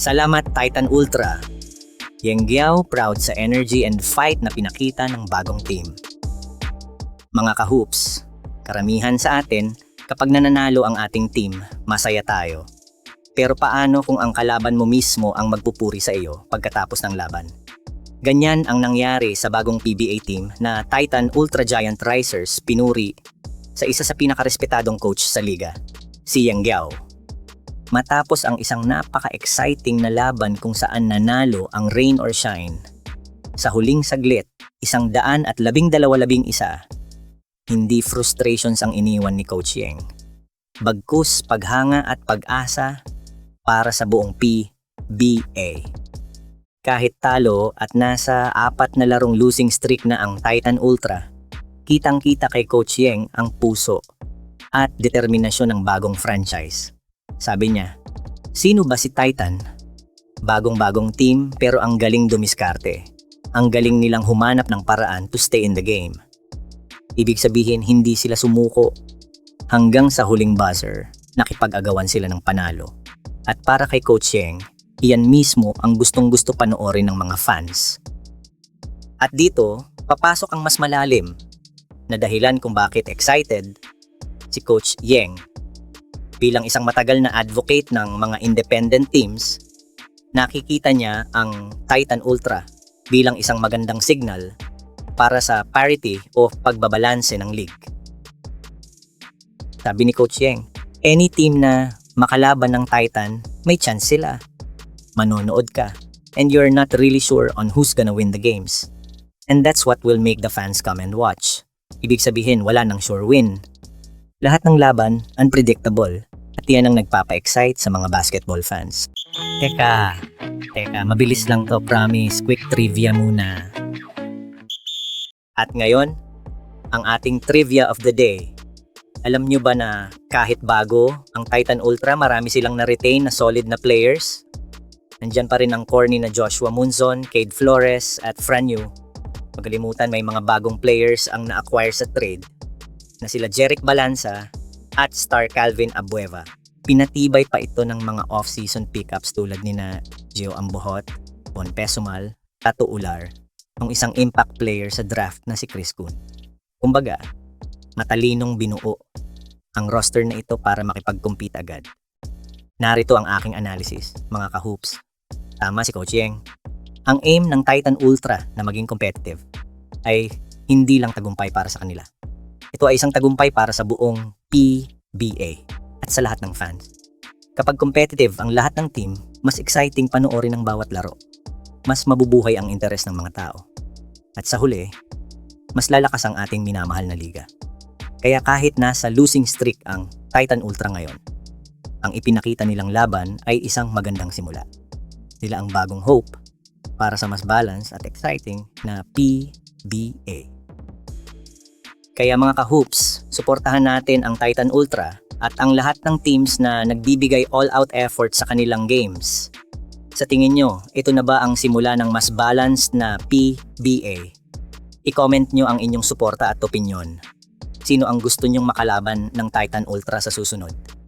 Salamat Titan Ultra. Yenggiao proud sa energy and fight na pinakita ng bagong team. Mga kahoops, karamihan sa atin, kapag nananalo ang ating team, masaya tayo. Pero paano kung ang kalaban mo mismo ang magpupuri sa iyo pagkatapos ng laban? Ganyan ang nangyari sa bagong PBA team na Titan Ultra Giant Risers pinuri sa isa sa pinakarespetadong coach sa liga, si Yang Giao. Matapos ang isang napaka-exciting na laban kung saan nanalo ang rain or shine. Sa huling saglit, isang daan at labing dalawa labing isa, hindi frustrations ang iniwan ni Coach Yeng. Bagkus, paghanga at pag-asa para sa buong PBA. Kahit talo at nasa apat na larong losing streak na ang Titan Ultra, kitang-kita kay Coach Yeng ang puso at determinasyon ng bagong franchise. Sabi niya, sino ba si Titan? Bagong-bagong team pero ang galing dumiskarte. Ang galing nilang humanap ng paraan to stay in the game. Ibig sabihin hindi sila sumuko hanggang sa huling buzzer, nakipag-agawan sila ng panalo. At para kay Coach Yeng, iyan mismo ang gustong-gusto panoorin ng mga fans. At dito, papasok ang mas malalim na dahilan kung bakit excited si Coach Yeng. Bilang isang matagal na advocate ng mga independent teams, nakikita niya ang Titan Ultra bilang isang magandang signal para sa parity o pagbabalanse ng league. Sabi ni Coach Yeng, any team na makalaban ng Titan, may chance sila. Manonood ka, and you're not really sure on who's gonna win the games. And that's what will make the fans come and watch. Ibig sabihin, wala nang sure win. Lahat ng laban, unpredictable. At yan ang nagpapa-excite sa mga basketball fans. Teka, teka, mabilis lang to, promise. Quick trivia muna. At ngayon, ang ating trivia of the day. Alam nyo ba na kahit bago ang Titan Ultra, marami silang na-retain na solid na players? Nandyan pa rin ang corny na Joshua Munzon, Cade Flores at Franyu. Magalimutan may mga bagong players ang na-acquire sa trade na sila Jeric Balanza at Star Calvin Abueva. Pinatibay pa ito ng mga off-season pickups tulad ni na Gio Ambohot, Bon Pesumal, Tato Ular, ng isang impact player sa draft na si Chris Kuhn. Kumbaga, matalinong binuo ang roster na ito para makipag-compete agad. Narito ang aking analysis, mga kahoops. Tama si Coach Yeng. Ang aim ng Titan Ultra na maging competitive ay hindi lang tagumpay para sa kanila. Ito ay isang tagumpay para sa buong PBA at sa lahat ng fans. Kapag competitive ang lahat ng team, mas exciting panoorin ang bawat laro. Mas mabubuhay ang interes ng mga tao. At sa huli, mas lalakas ang ating minamahal na liga. Kaya kahit nasa losing streak ang Titan Ultra ngayon, ang ipinakita nilang laban ay isang magandang simula. Sila ang bagong hope para sa mas balanced at exciting na PBA. Kaya mga ka-hoops, suportahan natin ang Titan Ultra at ang lahat ng teams na nagbibigay all-out effort sa kanilang games. Sa tingin nyo, ito na ba ang simula ng mas balanced na PBA? I-comment nyo ang inyong suporta at opinyon. Sino ang gusto nyong makalaban ng Titan Ultra sa susunod?